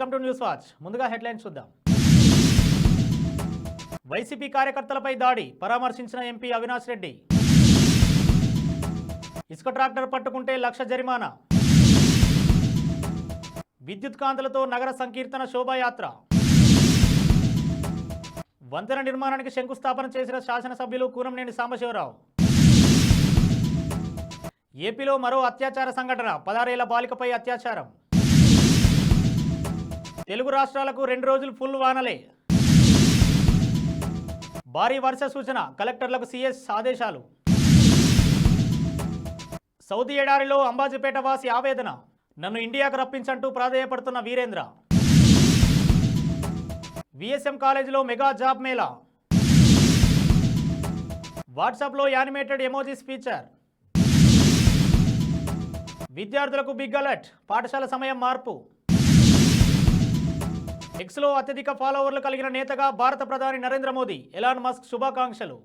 Welcome to news watch. ముందుగా headlines చూద్దాం. వైసీపీ కార్యకర్తలపై దాడి పరామర్శించిన ఎంపీ అవినాష్ రెడ్డి. ఇసుక ట్రాక్టర్ పట్టుకుంటే లక్ష జరిమానా. విద్యుత్ కాంతులతో నగర సంకీర్తన శోభాయాత్ర. వంతెన నిర్మాణానికి శంకుస్థాపన చేసిన శాసనసభ్యులు కూనంనేని సాంబశివరావు. ఏపీలో మరో అత్యాచార సంఘటన పదారేళ్ళ బాలికపై అత్యాచారం. తెలుగు రాష్ట్రాలకు రెండు రోజులు ఫుల్ వానలే. భారీ వర్ష సూచన కలెక్టర్లకు సీఎస్ ఆదేశాలు. సౌదీ ఎడారిలో అంబాజీపేట వాసి ఆవేదన నన్ను ఇండియాకు రప్పించంటూ ప్రాధేయపడుతున్న వీరేంద్ర. విఎస్ఎం కాలేజీలో మెగా జాబ్ మేళా. వాట్సాప్లో యానిమేటెడ్ ఎమోజీస్ ఫీచర్. విద్యార్థులకు బిగ్ అలర్ట్ పాఠశాల సమయం మార్పు. ఎక్స్లో అత్యధిక ఫాలోవర్లు కలిగిన నేతగా భారత ప్రధాని నరేంద్ర మోదీ ఎలాన్ మస్క్ శుభాకాంక్షలు.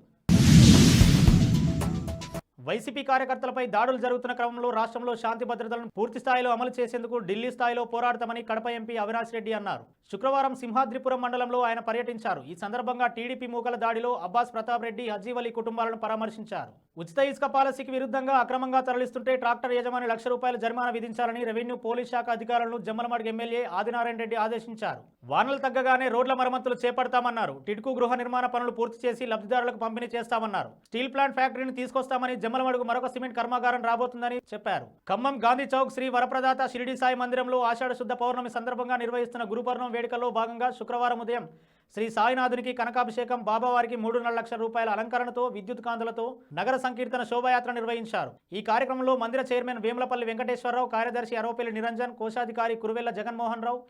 వైసీపీ కార్యకర్తలపై దాడులు జరుగుతున్న క్రమంలో రాష్ట్రంలో శాంతి భద్రతలను పూర్తి స్థాయిలో అమలు చేసేందుకు ఢిల్లీ స్థాయిలో పోరాడతామని కడప ఎంపీ అవినాష్ రెడ్డి అన్నారు. శుక్రవారం సింహాద్రిపురం మండలంలో ఆయన పర్యటించారు. ఈ సందర్భంగా టీడీపీ మూకల దాడిలో అబ్బాస్ ప్రతాప్ రెడ్డి హజీవలి కుటుంబాలను పరామర్శించారు. ఉచిత ఇసుక పాలసీకి విరుద్ధంగా అక్రమంగా తరలిస్తుంటే ట్రాక్టర్ యజమాని లక్ష రూపాయల జరిమానా విధించాలని రెవెన్యూ పోలీస్ శాఖ అధికారులను జమ్మలమడుగు ఎమ్మెల్యే ఆదినారాయణ రెడ్డి ఆదేశించారు. వానలు తగ్గగానే రోడ్ల మరమ్మతులు చేపడతామన్నారు. టిడ్కు గృహ నిర్మాణ పనులు పూర్తి చేసి లబ్ధిదారులకు పంపిణీ చేస్తామన్నారు. స్టీల్ ప్లాంట్ ఫ్యాక్టరీని తీసుకొస్తామని జమ్మలమడుగు మరొక సిమెంట్ కర్మాగారం రాబోతుందని చెప్పారు. ఖమ్మం గాంధీ చౌక్ శ్రీ వరప్రదాత షిరిడి సాయి మందిరంలో ఆషాఢ శుద్ధ పౌర్ణమి సందర్భంగా నిర్వహిస్తున్న గురుపర్ణం వేడుకల్లో భాగంగా శుక్రవారం ఉదయం శ్రీ సాయినాథునికి కనకాభిషేకం బాబావారికి మూడున్నర లక్షల రూపాయల అలంకరణతో విద్యుత్ కాంతులతో నగర సంకీర్తన శోభాయాత్ర నిర్వహించారు. ఈ కార్యక్రమంలో మందిర చైర్మన్ వేములపల్లి వెంకటేశ్వరరావు కార్యదర్శి అరవపల్లి నిరంజన్ కోశాధికారి కురువెల్ల జగన్మోహన్ రావు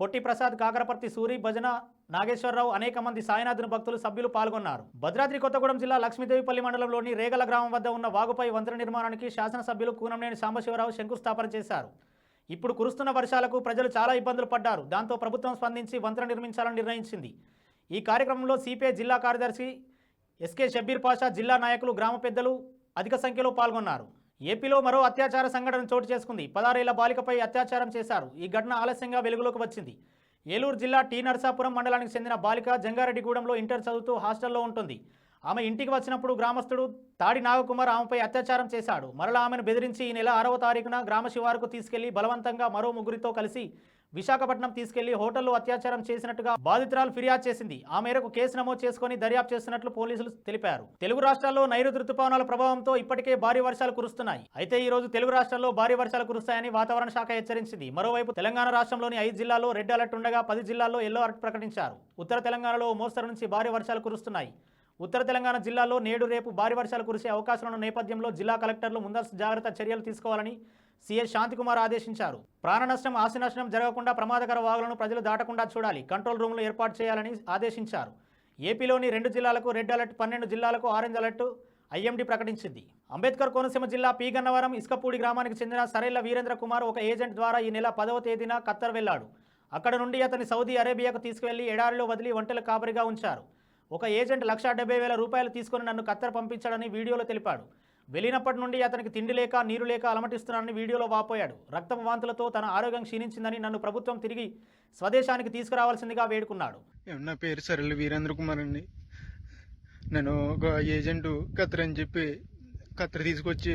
పొట్టి ప్రసాద్ కాకరపర్తి సూరి భజన నాగేశ్వరరావు అనేక మంది సాయినాథుని భక్తులు సభ్యులు పాల్గొన్నారు. భద్రాద్రి కొత్తగూడెం జిల్లా లక్ష్మీదేవిపల్లి మండలంలోని రేగల గ్రామం వద్ద ఉన్న వాగుపై వంతెన నిర్మాణానికి శాసనసభ్యులు కూనంనేని సాంబశివరావు శంకుస్థాపన చేశారు. ఇప్పుడు కురుస్తున్న వర్షాలకు ప్రజలు చాలా ఇబ్బందులు పడ్డారు. దాంతో ప్రభుత్వం స్పందించి వంతెన నిర్మించాలని నిర్ణయించింది. ఈ కార్యక్రమంలో సిపిఐ జిల్లా కార్యదర్శి ఎస్కే షబ్బీర్ పాషా జిల్లా నాయకులు గ్రామ పెద్దలు అధిక సంఖ్యలో పాల్గొన్నారు. ఏపీలో మరో అత్యాచార సంఘటన చోటు చేసుకుంది. పదారేళ్ళ బాలికపై అత్యాచారం చేశారు. ఈ ఘటన ఆలస్యంగా వెలుగులోకి వచ్చింది. ఏలూరు జిల్లా టీ నరసాపురం మండలానికి చెందిన బాలిక జంగారెడ్డిగూడెంలో ఇంటర్ చదువుతూ హాస్టల్లో ఉంటుంది. ఆమె ఇంటికి వచ్చినప్పుడు గ్రామస్తుడు తాడి నాగకుమార్ ఆమెపై అత్యాచారం చేశాడు. మరలా ఆమెను బెదిరించి ఈ నెల ఆరవ తారీఖున గ్రామ శివారుకు తీసుకెళ్ళి బలవంతంగా మరో ముగ్గురితో కలిసి విశాఖపట్నం తీసుకెళ్ళి హోటల్లో అత్యాచారం చేసినట్టుగా బాధితురాలు ఫిర్యాదు చేసింది. ఆ మేరకు కేసు నమోదు చేసుకుని దర్యాప్తు చేస్తున్నట్లు పోలీసులు తెలిపారు. తెలుగు రాష్ట్రాల్లో నైరుతి రుతుపవనాల ప్రభావంతో ఇప్పటికే భారీ వర్షాలు కురుస్తున్నాయి. అయితే ఈ రోజు తెలుగు రాష్ట్రాల్లో భారీ వర్షాలు కురుస్తాయని వాతావరణ శాఖ హెచ్చరించింది. మరోవైపు తెలంగాణ రాష్ట్రంలోని ఐదు జిల్లాల్లో రెడ్ అలర్ట్ ఉండగా పది జిల్లాల్లో ఎల్లో అలర్ట్ ప్రకటించారు. ఉత్తర తెలంగాణలో మోస్తరు నుంచి భారీ వర్షాలు కురుస్తున్నాయి. ఉత్తర తెలంగాణ జిల్లాలో నేడు రేపు భారీ వర్షాలు కురిసే అవకాశం ఉన్న నేపథ్యంలో జిల్లా కలెక్టర్లు ముందస్తు జాగ్రత్త చర్యలు తీసుకోవాలని సీఎస్ శాంతికుమార్ ఆదేశించారు. ప్రాణ నష్టం ఆస్తి నష్టం జరగకుండా ప్రమాదకర వాగులను ప్రజలు దాటకుండా చూడాలి కంట్రోల్ రూమ్లు ఏర్పాటు చేయాలని ఆదేశించారు. ఏపీలోని రెండు జిల్లాలకు రెడ్ అలర్ట్ పన్నెండు జిల్లాలకు ఆరెంజ్ అలర్ట్ ఐఎండీ ప్రకటించింది. అంబేద్కర్ కోనసీమ జిల్లా పీగన్నవరం ఇసుకపూడి గ్రామానికి చెందిన సరైల వీరేంద్ర కుమార్ ఒక ఏజెంట్ ద్వారా ఈ నెల పదవ తేదీన ఖత్తర్ వెళ్ళాడు అక్కడ నుండి అతని సౌదీ అరేబియాకు తీసుకువెళ్ళి ఎడారిలో వదిలి ఒంటెల కాపరిగా ఉంచారు. ఒక ఏజెంట్ లక్ష డెబ్బై వేల రూపాయలు తీసుకుని నన్ను ఖత్తర్ పంపించాడని వీడియోలో తెలిపాడు. వెళ్ళినప్పటి నుండి అతనికి తిండి లేక నీరు లేక అలమటిస్తున్నానని వీడియోలో వాపోయాడు. రక్తపు వాంతులతో తన ఆరోగ్యం క్షీణించిందని నన్ను ప్రభుత్వం తిరిగి స్వదేశానికి తీసుకురావాల్సిందిగా వేడుకున్నాడు. నా పేరు సరళ వీరేంద్ర కుమార్ అండి. నేను ఒక ఏజెంట్ ఖత్తర్ అని చెప్పి ఖత్తర్ తీసుకొచ్చి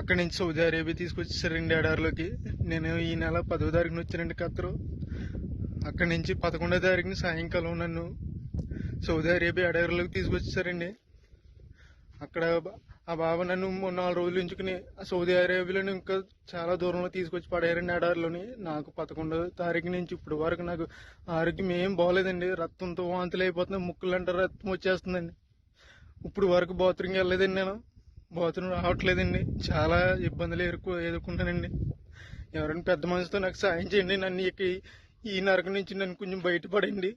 అక్కడి నుంచి సౌదీ అరేబియా తీసుకొచ్చేసారండి ఎడారిలోకి. నేను ఈ నెల పదో తారీఖున వచ్చానండి ఖత్తరు. అక్కడి నుంచి పదకొండో తారీఖున సాయంకాలం నన్ను సౌదీ అరేబియా ఎడారిలోకి తీసుకొచ్చేసారండి. అక్కడ ఆ బాబా నన్ను మూడు నాలుగు రోజులు ఉంచుకుని ఆ సౌదీ అరేబియాలో ఇంకా చాలా దూరంలో తీసుకొచ్చి పడేయారండి ఎడారిలోని నాకు పదకొండో తారీఖు నుంచి ఇప్పుడు వరకు నాకు ఆరోగ్యం ఏం బాగోలేదండి రక్తంతో వాంతులు అయిపోతుంది ముక్కులంటే రక్తం వచ్చేస్తుందండి. ఇప్పుడు వరకు బాత్రూమ్కి వెళ్ళలేదండి నేను. బాత్రూమ్ రావట్లేదండి. చాలా ఇబ్బందులు ఎదుర్కొ ఎదుర్కొన్నానండి ఎవరైనా పెద్ద మనిషితో నాకు సాయం చేయండి. నన్ను ఈ- ఈ నరకం నుంచి నన్ను కొంచెం బయటపడండి.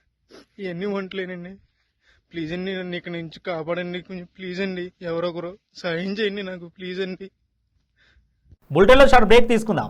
ఇవన్నీ వంటలేనండి. ప్లీజ్ అండి నన్ను ఇక్కడ నుంచి కాపాడండి కొంచెం ప్లీజ్ అండి ఎవరొకరు సాయం చేయండి నాకు ప్లీజ్ అండి బులెటిన్లో షార్ట్ బ్రేక్ తీసుకుందాం.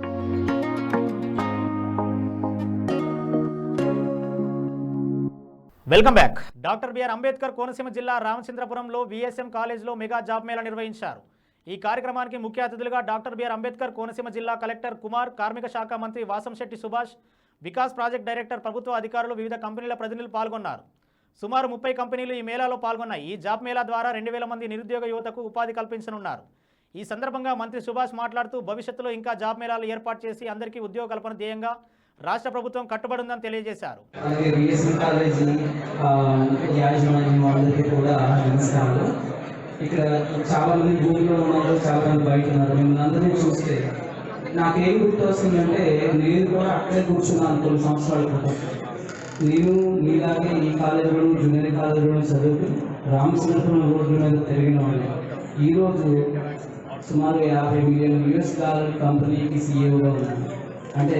Welcome back doctor BR Ambedkar Konaseema జిల్లా రామచంద్రపురంలో విఎస్ఎం కాలేజ్లో మెగా జాబ్ మేళా నిర్వహించారు. ఈ కార్యక్రమానికి ముఖ్య అతిథులుగా డాక్టర్ బిఆర్ అంబేద్కర్ కోనసీమ జిల్లా కలెక్టర్ కుమార్ కార్మిక శాఖ మంత్రి వాసంశెట్టి సుభాష్ వికాస్ ప్రాజెక్ట్ డైరెక్టర్ ప్రభుత్వ అధికారులు వివిధ కంపెనీల ప్రతినిధులు పాల్గొన్నారు. సుమారు ముప్పై కంపెనీలు ఈ మేళాలో పాల్గొన్నాయి. ఈ జాబ్ మేళా ద్వారా రెండు వేల మంది నిరుద్యోగ యువతకు ఉపాధి కల్పించనున్నారు. ఈ సందర్భంగా మంత్రి సుభాష్ మాట్లాడుతూ భవిష్యత్తులో ఇంకా జాబ్ మేళాలు ఏర్పాటు చేసి అందరికీ ఉద్యోగ కల్పన ధ్యేయంగా రాష్ట్ర ప్రభుత్వం కట్టుబడిందని తెలియజేశారు. కాలేజీ కూడా ఇక్కడ చాలా మంది భూమిలో ఉన్నారు చాలా మంది బయట ఉన్నారు. మిమ్మల్ని అందరినీ చూస్తే నాకేం గుర్తు వస్తుందంటే నేను కూడా అక్కడే కూర్చున్నాను కొన్ని సంవత్సరాల క్రితం. నేను మీలాగే ఈ కాలేజీలో జూనియర్ కాలేజీలో చదువుతూ రామచంద్రపురం రోడ్డు మీద తిరిగిన వాళ్ళు ఈరోజు సుమారు యాభై మిలియన్ యుఎస్ డాలర్ కంపెనీకి సీఈఓగా ఉన్నాను. అంటే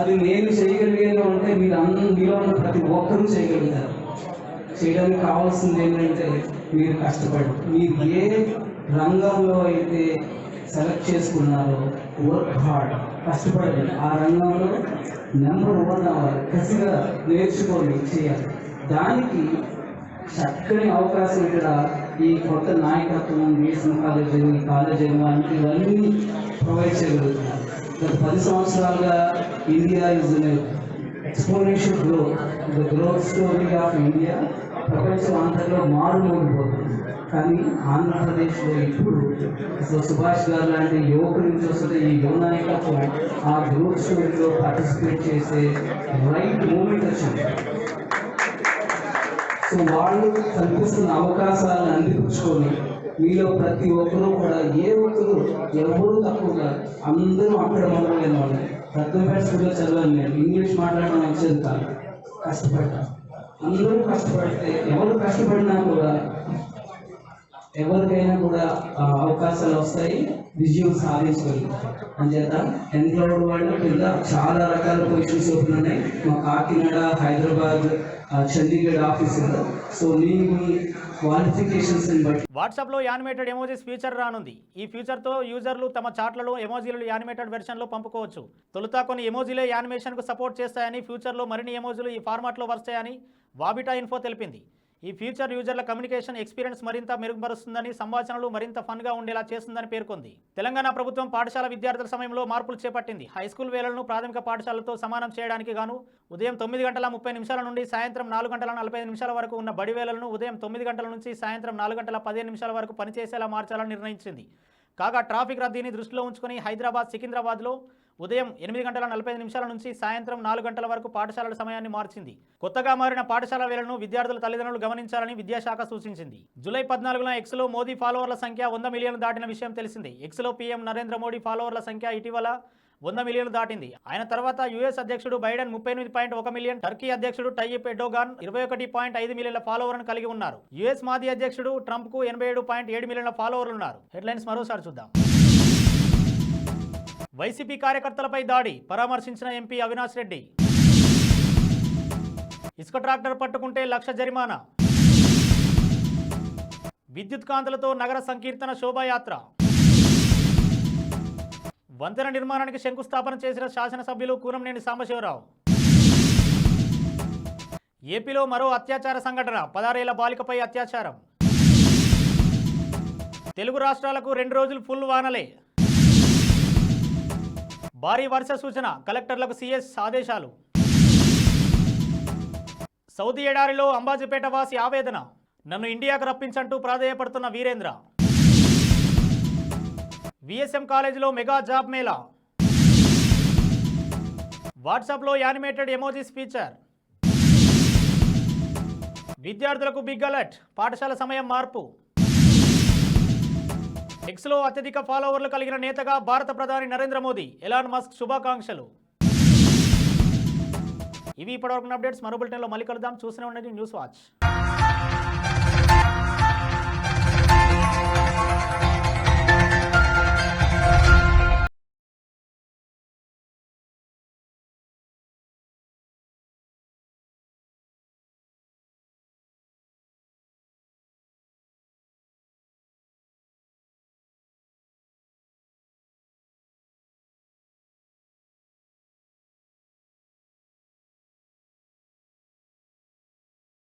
అది నేను చేయగలిగాను అంటే మీరు అన్న మీలో ఉన్న ప్రతి ఒక్కరూ చేయగలుగుతారు. చేయడానికి కావాల్సింది ఏంటంటే మీరు కష్టపడి మీరు ఏ రంగంలో అయితే సెలెక్ట్ చేసుకున్నారో వర్క్ హార్డ్ కష్టపడండి. ఆ రంగంలో నెంబర్ వన్ అవ్వాలి. కసిగా నేర్చుకోండి చేయాలి. దానికి చక్కని అవకాశం ఇక్కడ ఈ కొత్త నాయకత్వం బీఎస్ఎన్ కాలేజ్ ఈ కాలేజ్ ఇవన్నీ ప్రొవైడ్ చేయగలుగుతున్నారు గత పది సంవత్సరాలుగా India is exponential growth the growth story of India ప్రపంచం అంతట్లో మారుమోగిపోతుంది కానీ ఆంధ్రప్రదేశ్లో ఇప్పుడు సో సుభాష్ గారు లాంటి యువకుల నుంచి వస్తున్న ఈ యువ నాయకత్వం ఆ గ్రోత్ స్టోరీలో పార్టిసిపేట్ చేసే రైట్ మూమెంట్ వచ్చింది. సో వాళ్ళు కల్పిస్తున్న అవకాశాలను అందిపుచ్చుకొని మీలో ప్రతి ఒక్కరూ కూడా ఏ ఒక్కరు ఎవరు తక్కువగా అందరూ అక్కడ మొదలైన వాళ్ళు పెద్ద స్కూల్లో నేను ఇంగ్లీష్ మాట్లాడడం వచ్చేది కాదు కష్టపడ్డా అందరూ కష్టపడితే ఎవరు కష్టపడినా కూడా ఎవరికైనా కూడా అవకాశాలు వస్తాయి విజయం సాధించగలుగుతారు అంచేత ఎంప్లాయిడ్ వాళ్ళు కింద చాలా రకాల పొజిషన్స్ ఓపెన్ ఉన్నాయి. మా కాకినాడ హైదరాబాద్ చండీగఢ్ ఆఫీస్ సో నేను వాట్సాప్లో యానిమేటెడ్ ఎమోజీస్ ఫీచర్ రానుంది. ఈ ఫీచర్తో యూజర్లు తమ చాట్లలో ఎమోజీలు యానిమేటెడ్ వెర్షన్లో పంపుకోవచ్చు. తొలుత కొన్ని ఎమోజీలే యానిమేషన్కు సపోర్ట్ చేస్తాయని ఫ్యూచర్లో మరిన్ని ఎమోజీలు ఈ ఫార్మాట్లో వస్తాయని వాబిటా ఇన్ఫో తెలిపింది. ఈ ఫ్యూచర్ యూజర్ల కమ్యూనికేషన్ ఎక్స్పీరియన్స్ మరింత మెరుగుపరుస్తుందని సంభాషణలు మరింత ఫన్గా ఉండేలా చేస్తుందని పేర్కొంది. తెలంగాణ ప్రభుత్వం పాఠశాల విద్యార్థుల సమయంలో మార్పులు చేపట్టింది. హై స్కూల్ వేళలను ప్రాథమిక పాఠశాలతో సమానం చేయడానికి గాను ఉదయం తొమ్మిది గంటల ముప్పై నిమిషాల నుండి సాయంత్రం నాలుగు గంటల నలభై ఐదు నిమిషాల వరకు ఉన్న బడి వేళలను ఉదయం తొమ్మిది గంటల నుంచి సాయంత్రం నాలుగు గంటల పదిహేను నిమిషాల వరకు పనిచేసేలా మార్చాలని నిర్ణయించింది. కాగా ట్రాఫిక్ రద్దీని దృష్టిలో ఉంచుకొని హైదరాబాద్ సికింద్రాబాద్లో ఉదయం ఎనిమిది గంటల నలభై నిమిషాల నుంచి సాయంత్రం నాలుగు గంటల వరకు పాఠశాలల సమయాన్ని మార్చింది. కొత్తగా మారిన పాఠశాల వేళను విద్యార్థుల తల్లిదండ్రులు గమనించాలని విద్యాశాఖ సూచించింది. జూలై పద్నాలుగున ఎక్స్లో మోదీ ఫాలోవర్ల సంఖ్య వంద మిలియన్లు దాటిన విషయం తెలిసిందే. ఎక్స్లో పీఎం నరేంద్ర మోడీ ఫాలోవర్ల సంఖ్య ఇటీవల వంద మిలియన్లు దాటింది. ఆయన తర్వాత యుఎస్ అధ్యక్షుడు బైడెన్ ముప్పై ఎనిమిది పాయింట్ ఒక మిలియన్ టర్కీ అధ్యక్షుడు టైప్ ఎడోగాన్ ఇరవై ఒకటి పాయింట్ ఐదు మిలియన్ల ఫాలోవర్ను కలిగి ఉన్నారు. యుఎస్ మాజీ అధ్యక్షుడు ట్రంప్కు ఎనభై ఏడు పాయింట్ ఏడు మిలియన్ల ఫాలోవర్లు ఉన్నారు. హెడ్లైన్స్ మరోసారి చూద్దాం. వైసీపీ కార్యకర్తలపై దాడి పరామర్శించిన ఎంపీ అవినాష్ రెడ్డి. ఇసుక ట్రాక్టర్ పట్టుకుంటే లక్ష జరిమానా. విద్యుత్ కాంతులతో నగర సంకీర్తన శోభాయాత్ర. వంతెన నిర్మాణానికి శంకుస్థాపన చేసిన శాసనసభ్యులు కూనంనేని సాంబశివరావు. ఏపీలో మరో అత్యాచార సంఘటన పదారేళ్ళ బాలికపై అత్యాచారం. తెలుగు రాష్ట్రాలకు రెండు రోజులు ఫుల్ వానలే. భారీ వర్ష సూచన కలెక్టర్లకు సీఎస్ ఆదేశాలు. సౌదీ ఎడారిలో అంబాజీపేట వాసి ఆవేదన నన్ను ఇండియాకు రప్పించంటూ ప్రాధేయపడుతున్న వీరేంద్ర. విఎస్ఎం కాలేజీలో మెగా జాబ్ మేళా. వాట్సాప్లో యానిమేటెడ్ ఎమోజీస్ ఫీచర్. విద్యార్థులకు బిగ్ అలర్ట్ పాఠశాల సమయం మార్పు. ఎక్స్లో అత్యధిక ఫాలోవర్లు కలిగిన నేతగా భారత ప్రధాని నరేంద్ర మోదీ. ఎలాన్ మస్క్ శుభాకాంక్షలు. ఇవి ఇప్పటివరకు అప్డేట్స్. మరో బులెటిన్లో మళ్ళీ కలుద్దాం. చూస్తూనే ఉండండి న్యూస్ వాచ్.